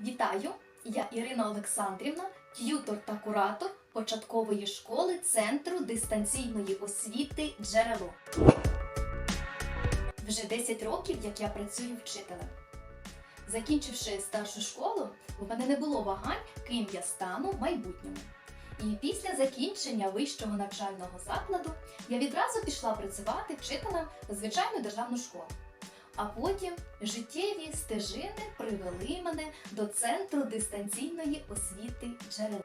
Вітаю! Я Ірина Олександрівна, т'ютор та куратор початкової школи Центру дистанційної освіти Джерело. Вже 10 років, як я працюю вчителем. Закінчивши старшу школу, у мене не було вагань, ким я стану в майбутньому. І після закінчення вищого навчального закладу я відразу пішла працювати вчителем в звичайну державну школу. А потім життєві стежини привели мене до центру дистанційної освіти джерел.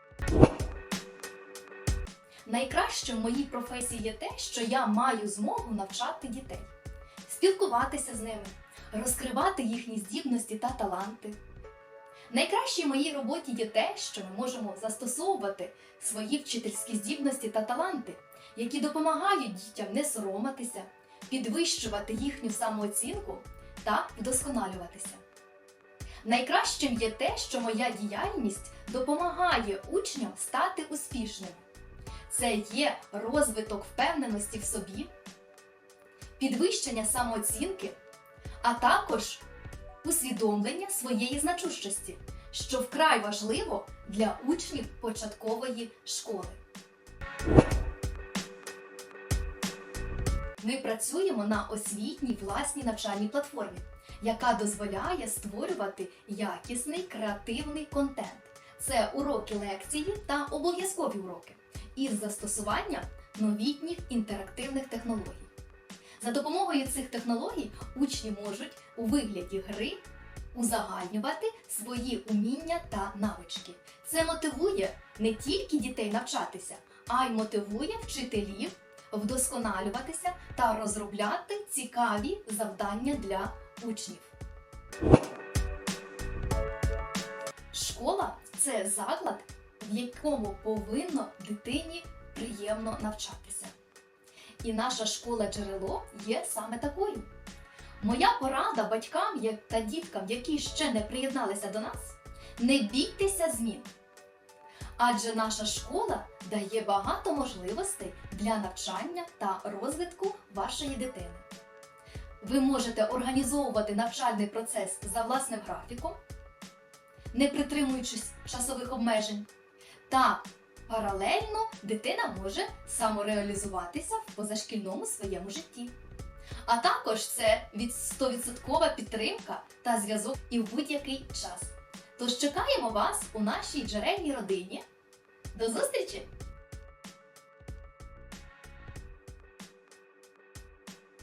Найкраще в моїй професії є те, що я маю змогу навчати дітей, спілкуватися з ними, розкривати їхні здібності та таланти. Найкраще в моїй роботі є те, що ми можемо застосовувати свої вчительські здібності та таланти, які допомагають дітям не соромитися, підвищувати їхню самооцінку та вдосконалюватися. Найкращим є те, що моя діяльність допомагає учням стати успішними. Це є розвиток впевненості в собі, підвищення самооцінки, а також усвідомлення своєї значущості, що вкрай важливо для учнів початкової школи. Ми працюємо на освітній власній навчальній платформі, яка дозволяє створювати якісний креативний контент. Це уроки лекції та обов'язкові уроки із застосуванням новітніх інтерактивних технологій. За допомогою цих технологій учні можуть у вигляді гри узагальнювати свої уміння та навички. Це мотивує не тільки дітей навчатися, а й мотивує вчителів вдосконалюватися та розробляти цікаві завдання для учнів. Школа це заклад, в якому повинно дитині приємно навчатися. І наша школа джерело є саме такою. Моя порада батькам та діткам, які ще не приєдналися до нас, не бійтеся змін. Адже наша школа дає багато можливостей для навчання та розвитку вашої дитини. Ви можете організовувати навчальний процес за власним графіком, не притримуючись часових обмежень, та паралельно дитина може самореалізуватися в позашкільному своєму житті. А також це від 100% підтримка та зв'язок і в будь-який час. Тож чекаємо вас у нашій джерельній родині. До зустрічі!